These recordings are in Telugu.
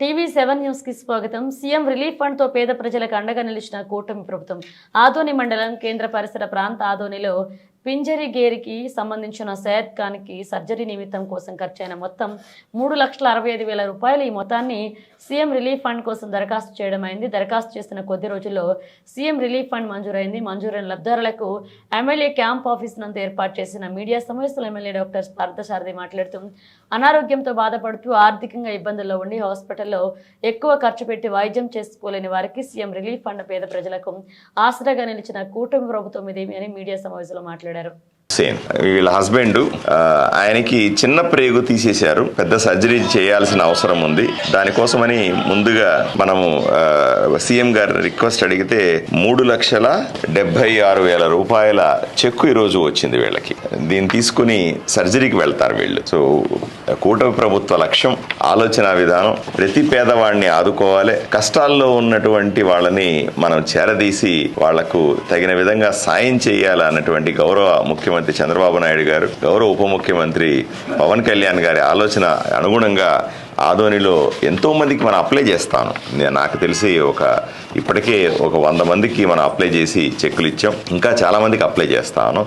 టీవీ సెవెన్ న్యూస్కి స్వాగతం. సీఎం రిలీఫ్ ఫండ్తో పేద ప్రజలకు అండగా నిలిచిన కూటమి ప్రభుత్వం ఆదోని మండలం కేంద్ర పరిసర ప్రాంత ఆదోనిలో పింజరిగేరికి సంబంధించిన సయద్ ఖాన్కి సర్జరీ నిమిత్తం కోసం ఖర్చైన మొత్తం మూడు లక్షల అరవై ఐదు వేల రూపాయలు ఈ మొత్తాన్ని సీఎం రిలీఫ్ ఫండ్ కోసం దరఖాస్తు చేయడం అయింది దరఖాస్తు చేసిన కొద్ది రోజుల్లో సీఎం రిలీఫ్ ఫండ్ మంజూరైంది. మంజూరైన లబ్ధారులకు ఎమ్మెల్యే క్యాంప్ ఆఫీస్ నందు ఏర్పాటు చేసిన మీడియా సమావేశంలో ఎమ్మెల్యే డాక్టర్ పార్థసారథి మాట్లాడుతూ అనారోగ్యంతో బాధపడుతూ ఆర్థికంగా ఇబ్బందుల్లో ఉండి హాస్పిటల్లో ఎక్కువ ఖర్చు పెట్టి వైద్యం చేసుకోలేని వారికి సీఎం రిలీఫ్ ఫండ్ పేద ప్రజలకు ఆసరాగా నిలిచిన కూటమి ప్రభుత్వం ఇదేమి అని మీడియా సమావేశంలో మాట్లాడారు I don't. సేమ్. వీళ్ళ హస్బెండ్ ఆయనకి చిన్న ప్రేగు తీసేశారు. పెద్ద సర్జరీ చేయాల్సిన అవసరం ఉంది. దానికోసమని ముందుగా మనము సీఎం గారి రిక్వెస్ట్ అడిగితే మూడు లక్షల డెబ్బై ఆరు వేల రూపాయల చెక్కు ఈరోజు వచ్చింది వీళ్ళకి. దీన్ని తీసుకుని సర్జరీకి వెళ్తారు వీళ్ళు. సో కూటమి ప్రభుత్వ లక్ష్యం ఆలోచన విధానం ప్రతి పేదవాడిని ఆదుకోవాలి. కష్టాల్లో ఉన్నటువంటి వాళ్ళని మనం చేరదీసి వాళ్ళకు తగిన విధంగా సాయం చేయాలన్నటువంటి గౌరవ ముఖ్యమంత్రి చంద్రబాబు నాయుడు గారు గౌరవ ఉప ముఖ్యమంత్రి పవన్ కళ్యాణ్ గారి ఆలోచన అనుగుణంగా ఆదోనిలో ఎంతోమందికి మనం అప్లై చేస్తాను. నేను నాకు తెలిసి ఒక ఇప్పటికే ఒక వంద మందికి మనం అప్లై చేసి చెక్కులు ఇచ్చాం. ఇంకా చాలామందికి అప్లై చేస్తాను.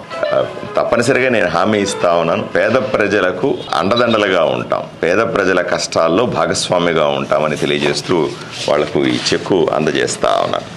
తప్పనిసరిగా నేను హామీ ఇస్తా ఉన్నాను. పేద ప్రజలకు అండదండలుగా ఉంటాం. పేద ప్రజల కష్టాల్లో భాగస్వామిగా ఉంటామని తెలియజేస్తూ వాళ్ళకు ఈ చెక్కు అందజేస్తా ఉన్నాను.